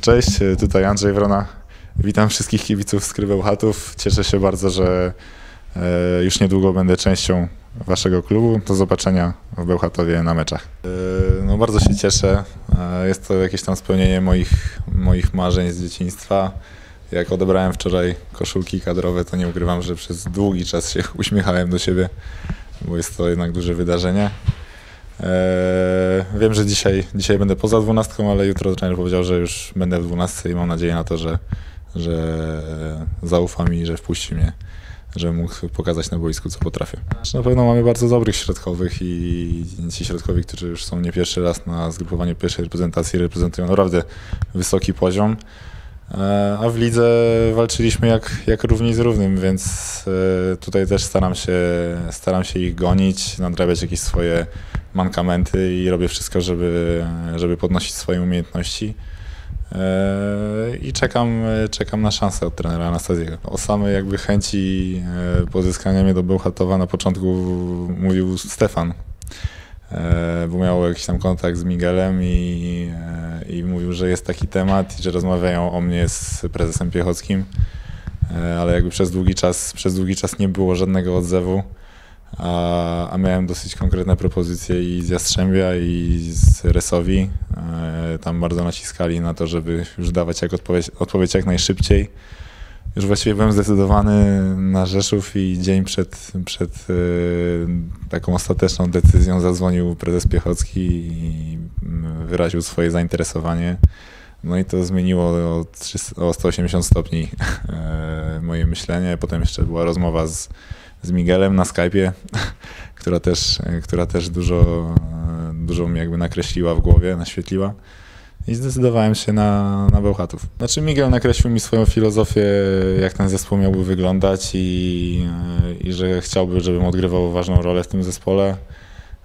Cześć, tutaj Andrzej Wrona. Witam wszystkich kibiców z Krybełchatów. Cieszę się bardzo, że e, już niedługo będę częścią waszego klubu. Do zobaczenia w Bełchatowie na meczach. E, no bardzo się cieszę. E, jest to jakieś tam spełnienie moich, moich marzeń z dzieciństwa. Jak odebrałem wczoraj koszulki kadrowe, to nie ukrywam, że przez długi czas się uśmiechałem do siebie, bo jest to jednak duże wydarzenie. Eee, wiem, że dzisiaj, dzisiaj będę poza dwunastką, ale jutro trener powiedział, że już będę w dwunastce i mam nadzieję na to, że, że zaufa mi, że wpuści mnie, że mógł pokazać na boisku, co potrafię. Na pewno mamy bardzo dobrych środkowych i ci środkowi, którzy już są nie pierwszy raz na zgrupowaniu pierwszej reprezentacji, reprezentują naprawdę wysoki poziom. E, a w lidze walczyliśmy jak, jak równi z równym, więc e, tutaj też staram się, staram się ich gonić, nadrabiać jakieś swoje mankamenty i robię wszystko, żeby, żeby podnosić swoje umiejętności. E, I czekam, czekam na szansę od trenera Anastaziego. O samej jakby chęci pozyskania mnie do Bełchatowa na początku mówił Stefan, bo miał jakiś tam kontakt z Miguelem i i mówił, że jest taki temat i że rozmawiają o mnie z prezesem Piechockim, e, ale jakby przez długi czas, przez długi czas nie było żadnego odzewu, a, a miałem dosyć konkretne propozycje i z Jastrzębia i z Resowi. E, tam bardzo naciskali na to, żeby już dawać jak odpowiedź, odpowiedź jak najszybciej. Już właściwie byłem zdecydowany na Rzeszów i dzień przed, przed e, taką ostateczną decyzją zadzwonił prezes Piechocki i wyraził swoje zainteresowanie. No i to zmieniło o, 300, o 180 stopni e, moje myślenie. Potem jeszcze była rozmowa z, z Miguelem na Skype'ie, która też, która też dużo, dużo mi jakby nakreśliła w głowie, naświetliła. I zdecydowałem się na, na Bełchatów. Znaczy Miguel nakreślił mi swoją filozofię, jak ten zespół miałby wyglądać i, i że chciałby, żebym odgrywał ważną rolę w tym zespole.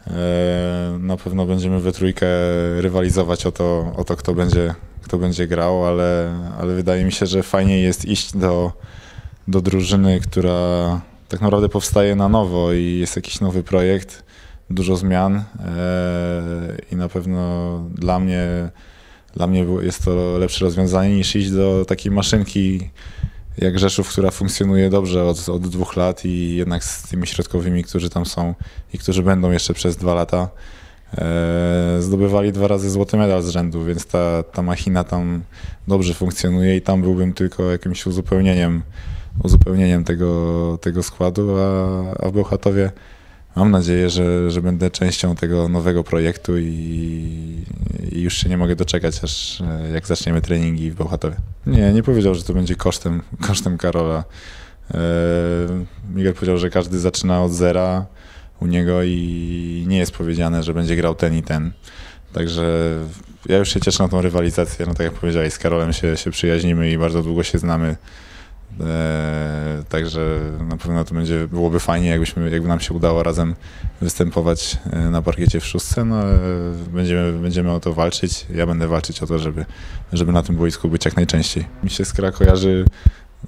E, na pewno będziemy we trójkę rywalizować o to, o to kto, będzie, kto będzie grał, ale, ale wydaje mi się, że fajnie jest iść do, do drużyny, która tak naprawdę powstaje na nowo i jest jakiś nowy projekt, dużo zmian e, i na pewno dla mnie, dla mnie jest to lepsze rozwiązanie niż iść do takiej maszynki, jak Rzeszów, która funkcjonuje dobrze od, od dwóch lat i jednak z tymi środkowymi, którzy tam są i którzy będą jeszcze przez dwa lata, e, zdobywali dwa razy złoty medal z rzędu, więc ta, ta machina tam dobrze funkcjonuje i tam byłbym tylko jakimś uzupełnieniem, uzupełnieniem tego, tego składu, a, a w Bełchatowie mam nadzieję, że, że będę częścią tego nowego projektu i, i, już się nie mogę doczekać, aż e, jak zaczniemy treningi w Bełchatowie. Nie, nie powiedział, że to będzie kosztem, kosztem Karola. E, Miguel powiedział, że każdy zaczyna od zera u niego i nie jest powiedziane, że będzie grał ten i ten. Także ja już się cieszę na tą rywalizację. No tak jak powiedziałeś, z Karolem się, się przyjaźnimy i bardzo długo się znamy. E, także na pewno to będzie, byłoby fajnie, jakbyśmy, jakby nam się udało razem występować e, na parkiecie w szóstce. No, będziemy, będziemy o to walczyć. Ja będę walczyć o to, żeby, żeby na tym boisku być jak najczęściej. Mi się Skra kojarzy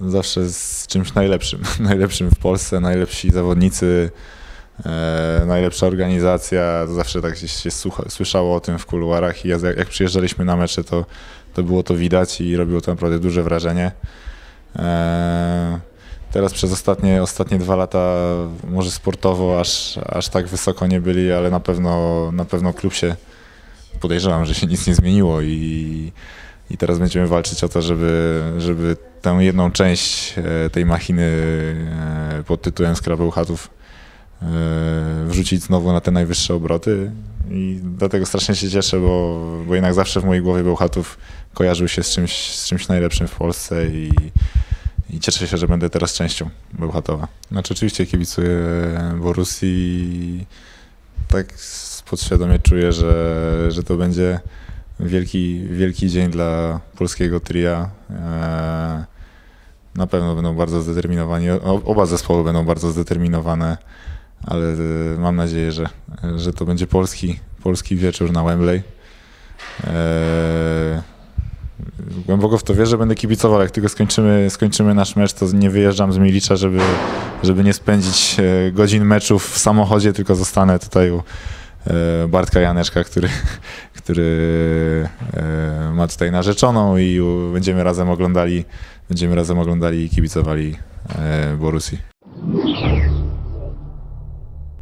zawsze z czymś najlepszym. najlepszym w Polsce, najlepsi zawodnicy, e, najlepsza organizacja. Zawsze tak się, się słucha, słyszało o tym w kuluarach i jak, jak przyjeżdżaliśmy na mecze, to, to było to widać i robiło to naprawdę duże wrażenie. E, teraz przez ostatnie, ostatnie dwa lata może sportowo aż, aż tak wysoko nie byli, ale na pewno, na pewno klub się podejrzewam, że się nic nie zmieniło i, i teraz będziemy walczyć o to, żeby, żeby tę jedną część e, tej machiny e, pod tytułem Skrabełchatów wrzucić znowu na te najwyższe obroty. I dlatego strasznie się cieszę, bo, bo jednak zawsze w mojej głowie Bełchatów kojarzył się z czymś, z czymś najlepszym w Polsce i, i cieszę się, że będę teraz częścią Bełchatowa. Znaczy oczywiście kibicuję Borussii i tak podświadomie czuję, że, że to będzie wielki, wielki dzień dla polskiego tria. E, na pewno będą bardzo zdeterminowani, oba zespoły będą bardzo zdeterminowane, ale e, mam nadzieję, że, że to będzie polski, polski wieczór na Wembley głęboko w to wierzę, będę kibicował. Jak tylko skończymy, skończymy nasz mecz, to nie wyjeżdżam z Milicza, żeby, żeby nie spędzić e, godzin meczów w samochodzie, tylko zostanę tutaj u e, Bartka Janeczka, który, który e, ma tutaj narzeczoną i będziemy razem oglądali, będziemy razem oglądali i kibicowali Borusi.